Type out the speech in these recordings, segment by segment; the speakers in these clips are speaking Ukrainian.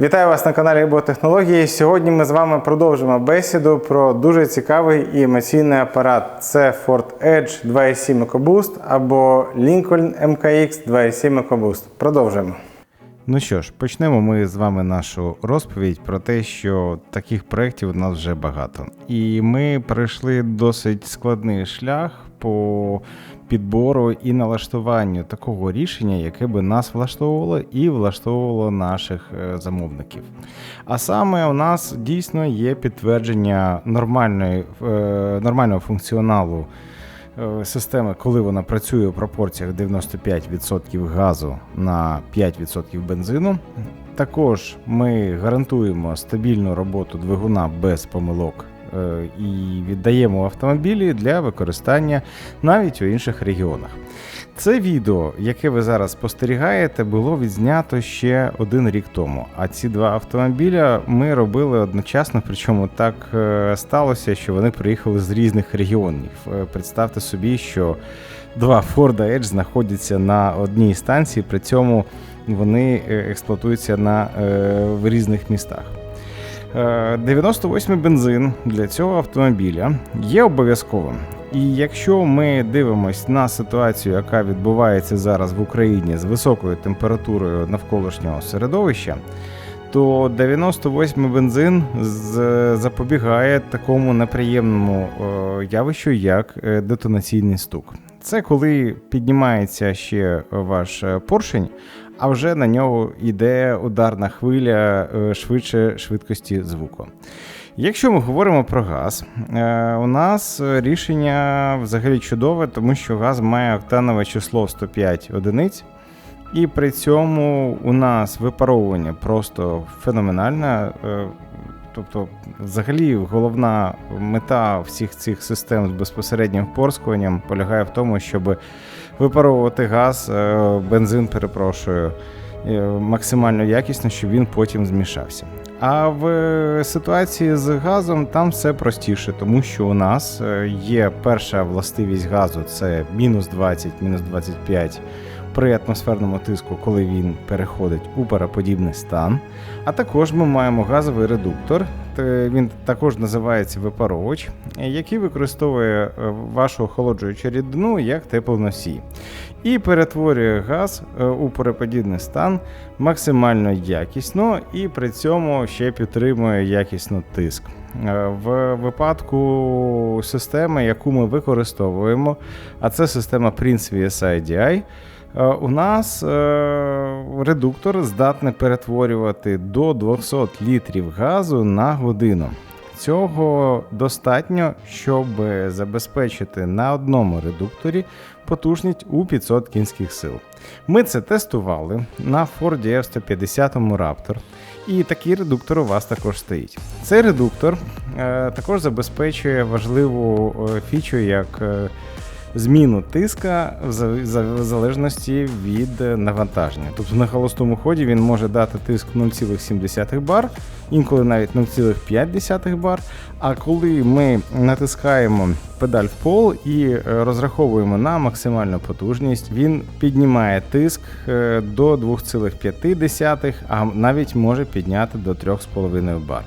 Вітаю вас на каналі Іботехнології. Сьогодні ми з вами продовжимо бесіду про дуже цікавий і емоційний апарат. Це Ford Edge 2.7 EcoBoost або Lincoln MKX 2.7 EcoBoost. Продовжуємо. Ну що ж, почнемо ми з вами нашу розповідь про те, що таких проєктів у нас вже багато. І ми пройшли досить складний шлях по підбору і налаштуванню такого рішення, яке би нас влаштовувало і влаштовувало наших е, замовників. А саме у нас дійсно є підтвердження нормальної, е, нормального функціоналу е, системи, коли вона працює у пропорціях 95% газу на 5% бензину. Також ми гарантуємо стабільну роботу двигуна без помилок і віддаємо автомобілі для використання навіть у інших регіонах. Це відео, яке ви зараз спостерігаєте, було відзнято ще один рік тому. А ці два автомобіля ми робили одночасно, причому так е, сталося, що вони приїхали з різних регіонів. Е, Представте собі, що два Ford Edge знаходяться на одній станції, при цьому вони е, експлуатуються на, е, в різних містах. Е, 98 бензин для цього автомобіля є обов'язковим. І якщо ми дивимось на ситуацію, яка відбувається зараз в Україні з високою температурою навколишнього середовища, то 98 бензин запобігає такому неприємному е, явищу, як е, детонаційний стук. Це коли піднімається ще ваш е, поршень, а вже на нього йде ударна хвиля е, швидше швидкості звуку. Якщо ми говоримо про газ, е, у нас рішення взагалі чудове, тому що газ має октанове число 105 одиниць. І при цьому у нас випаровування просто феноменальне. е, Тобто, взагалі, головна мета всіх цих систем з безпосереднім впорскуванням полягає в тому, щоб випаровувати газ, е, бензин, перепрошую, е, максимально якісно, щоб він потім змішався. А в ситуації з газом там все простіше, тому що у нас е, є перша властивість газу це мінус 20, мінус 25 при атмосферному тиску, коли він переходить у параподібний стан. А також ми маємо газовий редуктор, він також називається випаровувач, який використовує е, вашу охолоджуючу рідину як теплоносій. І перетворює газ е, у параподібний стан максимально якісно і при цьому ще підтримує якісно тиск. Е, В випадку системи, яку ми використовуємо, а це система Prince VSI-DI, Е, У нас е, редуктор здатний перетворювати до 200 літрів газу на годину. Цього достатньо, щоб забезпечити на одному редукторі потужність у 500 кінських сил. Ми це тестували на Ford F-150 Raptor, і такий редуктор у вас також стоїть. Цей редуктор е, також забезпечує важливу е, фічу, як е, зміну тиска в за- за- в залежності від е, навантаження. Тобто на холостому ході він може дати тиск 0,7 бар, інколи навіть 0,5 бар. А коли ми натискаємо педаль в пол і е, розраховуємо на максимальну потужність, він піднімає тиск е, до 2,5, а навіть може підняти до 3,5 бар.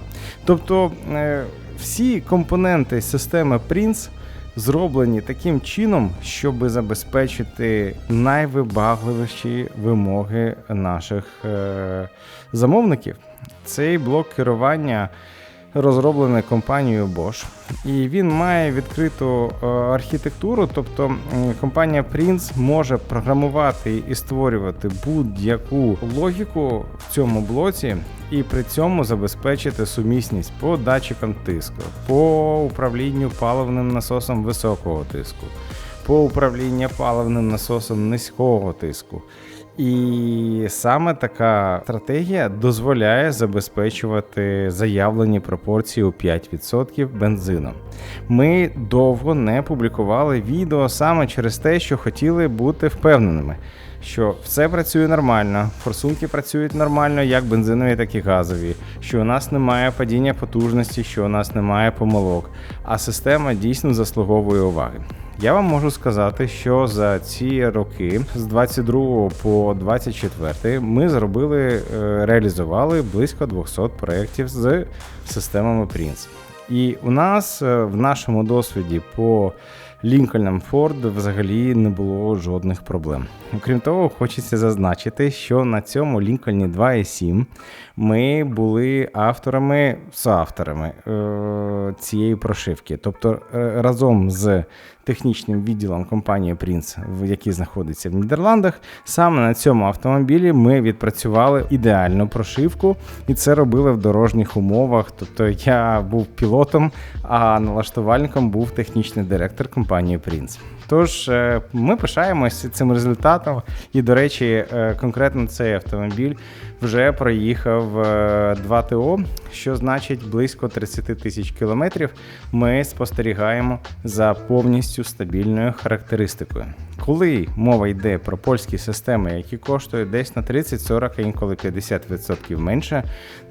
Тобто всі компоненти системи Prince зроблені таким чином, щоб забезпечити найвибагливіші вимоги наших е, замовників. Цей блок керування розроблений компанією Bosch, і він має відкриту е, архітектуру, тобто компанія Prince може програмувати і створювати будь-яку логіку в цьому блоці, і при цьому забезпечити сумісність по датчикам тиску, по управлінню паливним насосом високого тиску, по управлінню паливним насосом низького тиску. І саме така стратегія дозволяє забезпечувати заявлені пропорції у 5% бензином. Ми довго не публікували відео саме через те, що хотіли бути впевненими, що все працює нормально, форсунки працюють нормально, як бензинові, так і газові, що у нас немає падіння потужності, що у нас немає помилок, а система дійсно заслуговує уваги. Я вам можу сказати, що за ці роки з 22 по 24 ми зробили, е, реалізували близько 200 проєктів з системами Prince. І у нас е, в нашому досвіді по Лінкольнам Форд взагалі не було жодних проблем. Окрім того, хочеться зазначити, що на цьому Лінкольні 2.7 ми були авторами, соавторами е, цієї прошивки. Тобто е, разом з технічним відділом компанії Prince, в який знаходиться в Нідерландах, саме на цьому автомобілі ми відпрацювали ідеальну прошивку, і це робили в дорожніх умовах. Тобто я був пілотом, а налаштувальником був технічний директор компанії Prince. Тож е, ми пишаємося цим результатом. І, до речі, е, конкретно цей автомобіль вже проїхав е, 2 ТО, що значить близько 30 тисяч кілометрів. Ми спостерігаємо за повністю стабільною характеристикою. Коли мова йде про польські системи, які коштують десь на 30-40, а інколи 50% менше,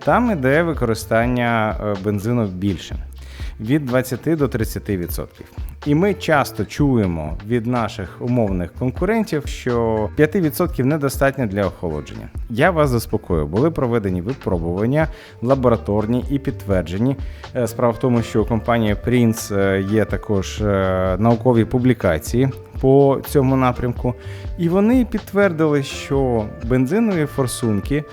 там іде використання е, бензину більше від 20 до 30%. І ми часто чуємо від наших умовних конкурентів, що 5% недостатньо для охолодження. Я вас заспокою, були проведені випробування лабораторні і підтверджені. Е, Справа в тому, що у компанії Prince е, є також е, наукові публікації по цьому напрямку, і вони підтвердили, що бензинові форсунки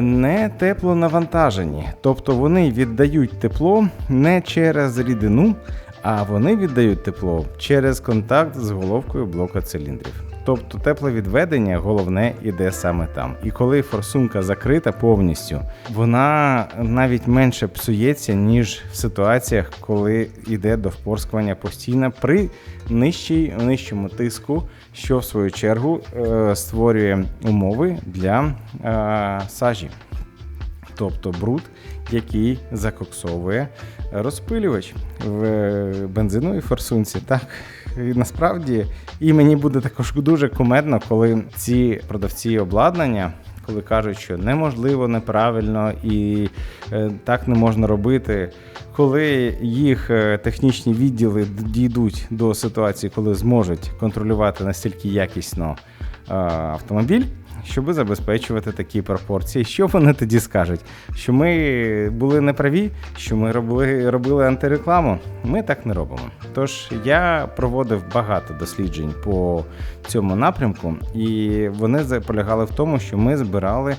не теплонавантажені, тобто вони віддають тепло не через рідину, а вони віддають тепло через контакт з головкою блока циліндрів. Тобто тепловідведення головне іде саме там. І коли форсунка закрита повністю, вона навіть менше псується, ніж в ситуаціях, коли йде до впорскування постійно при нижчій, нижчому тиску, що в свою чергу е, створює умови для е, сажі. Тобто бруд, який закоксовує розпилювач в е, бензиновій форсунці. Так, і насправді, і мені буде також дуже кумедно, коли ці продавці обладнання. Коли кажуть, що неможливо, неправильно і е, так не можна робити, коли їх е, технічні відділи дійдуть до ситуації, коли зможуть контролювати настільки якісно е, автомобіль, щоб забезпечувати такі пропорції. Що вони тоді скажуть? Що ми були неправі, що ми робили, робили антирекламу? Ми так не робимо. Тож я проводив багато досліджень по цьому напрямку, і вони полягали в тому, що ми збирали.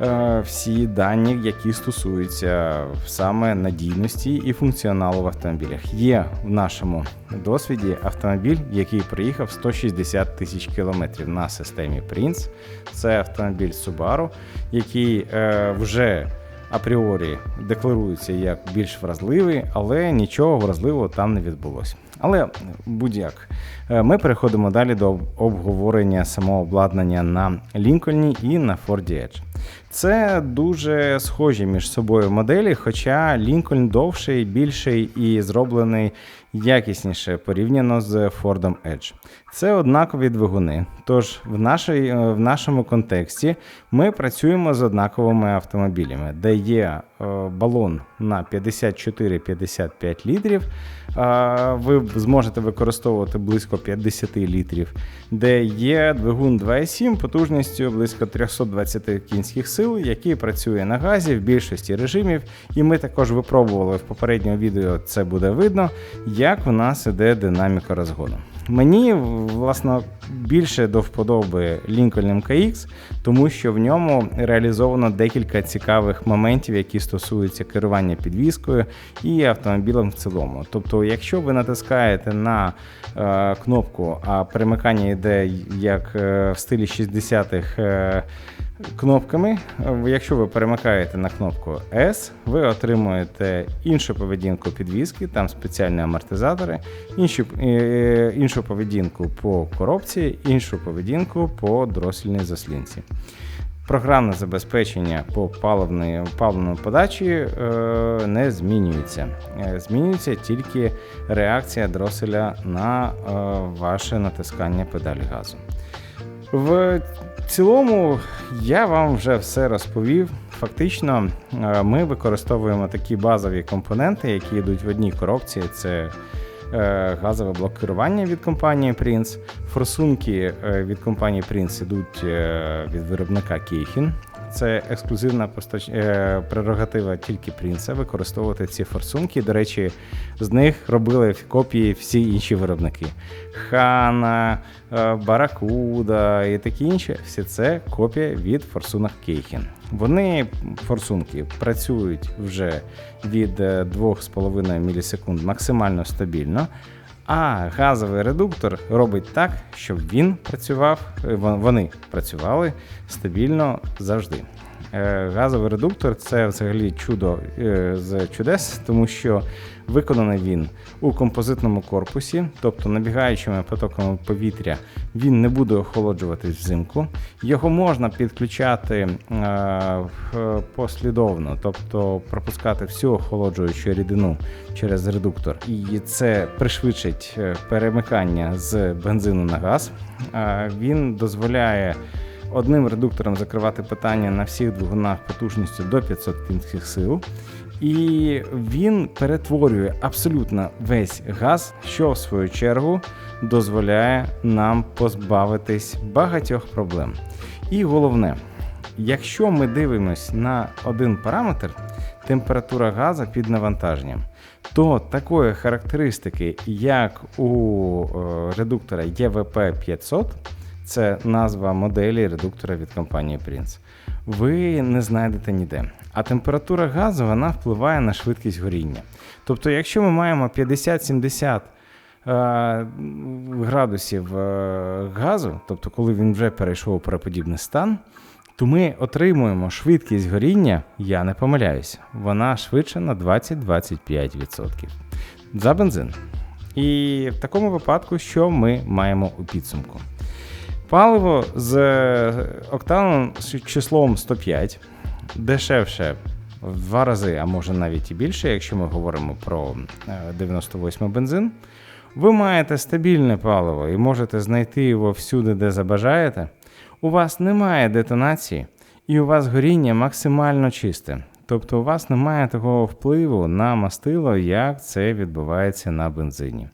Е, Всі дані, які стосуються саме надійності і функціоналу в автомобілях, є в нашому досвіді автомобіль, який проїхав 160 тисяч кілометрів на системі Prince. Це автомобіль Subaru, який е, вже апріорі декларується як більш вразливий, але нічого вразливого там не відбулося. Але будь-як, Е, ми переходимо далі до обговорення самого обладнання на Лінкольні і на Ford Edge. Це дуже схожі між собою моделі, хоча Лінкольн довший, більший і зроблений якісніше порівняно з Ford Edge. Це однакові двигуни. Тож в, нашій, е, в нашому контексті ми працюємо з однаковими автомобілями, де є е, балон на 54-55 літрів. Ви зможете використовувати близько 50 літрів, де є двигун 2,7 потужністю близько 320 кінських сил, який працює на газі в більшості режимів. І ми також випробували в попередньому відео, це буде видно, як у нас іде динаміка розгону. Мені власне більше до вподоби Lincoln MKX, тому що в ньому реалізовано декілька цікавих моментів, які стосуються керування підвіскою і автомобілем в цілому. Тобто, якщо ви натискаєте на е, кнопку, а перемикання йде як е, в стилі 60-х. Е, Кнопками, Е, якщо ви перемикаєте на кнопку S, ви отримуєте іншу поведінку підвіски, там спеціальні амортизатори, іншу, е, іншу поведінку по коробці, іншу поведінку по дросільній заслінці. Програмне забезпечення по паливної, паливної подачі е, не змінюється. Е, Змінюється тільки реакція дроселя на е, ваше натискання педалі газу. В цілому я вам вже все розповів. Фактично, е, ми використовуємо такі базові компоненти, які йдуть в одній коробці. Це е, газове блок керування від компанії Prince. Форсунки е, від компанії Prince йдуть від виробника Кейхін. Це ексклюзивна постач... е, прерогатива тільки Принца використовувати ці форсунки. До речі, з них робили копії всі інші виробники: Хана, е, Баракуда і такі інші. Всі це копія від форсунок Кейхін. Вони форсунки працюють вже від е, 2,5 мілісекунд максимально стабільно. А газовий редуктор робить так, щоб він працював, е, вон- вони працювали стабільно завжди. Е, Газовий редуктор це взагалі чудо е, з чудес, тому що виконаний він у композитному корпусі, тобто набігаючими потоками повітря він не буде охолоджуватись взимку. Його можна підключати е, послідовно, тобто пропускати всю охолоджуючу рідину через редуктор. І це пришвидшить перемикання з бензину на газ. Він дозволяє одним редуктором закривати питання на всіх двигунах потужністю до 500 кінських сил. І він перетворює абсолютно весь газ, що в свою чергу дозволяє нам позбавитись багатьох проблем. І головне, якщо ми дивимось на один параметр, температура газу під навантаженням, то такої характеристики, як у е, редуктора EVP 500, це назва моделі редуктора від компанії Prince, ви не знайдете ніде. А температура газу вона впливає на швидкість горіння. Тобто, якщо ми маємо 50-70 е, градусів е, газу, тобто коли він вже перейшов у пароподібний стан, то ми отримуємо швидкість горіння, я не помиляюся, вона швидше на 20-25% за бензин. І в такому випадку, що ми маємо у підсумку? Паливо з е, октановим з числом 105 дешевше в два рази, а може навіть і більше, якщо ми говоримо про е, 98 бензин. Ви маєте стабільне паливо і можете знайти його всюди, де забажаєте. У вас немає детонації, і у вас горіння максимально чисте. Тобто у вас немає такого впливу на мастило, як це відбувається на бензині.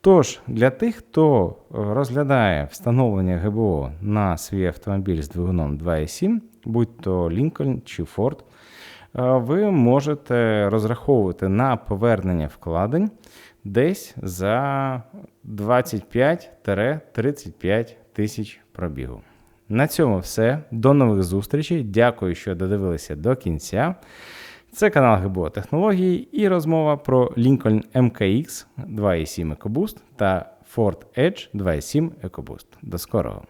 Тож, для тих, хто е, розглядає встановлення ГБО на свій автомобіль з двигуном 2.7, будь то Lincoln чи Ford, е, ви можете розраховувати на повернення вкладень десь за 25-35 тисяч пробігу. На цьому все. До нових зустрічей. Дякую, що додивилися до кінця. Це канал ГБО Технології і розмова про Lincoln MKX 2.7 EcoBoost та Ford Edge 2.7 EcoBoost. До скорого!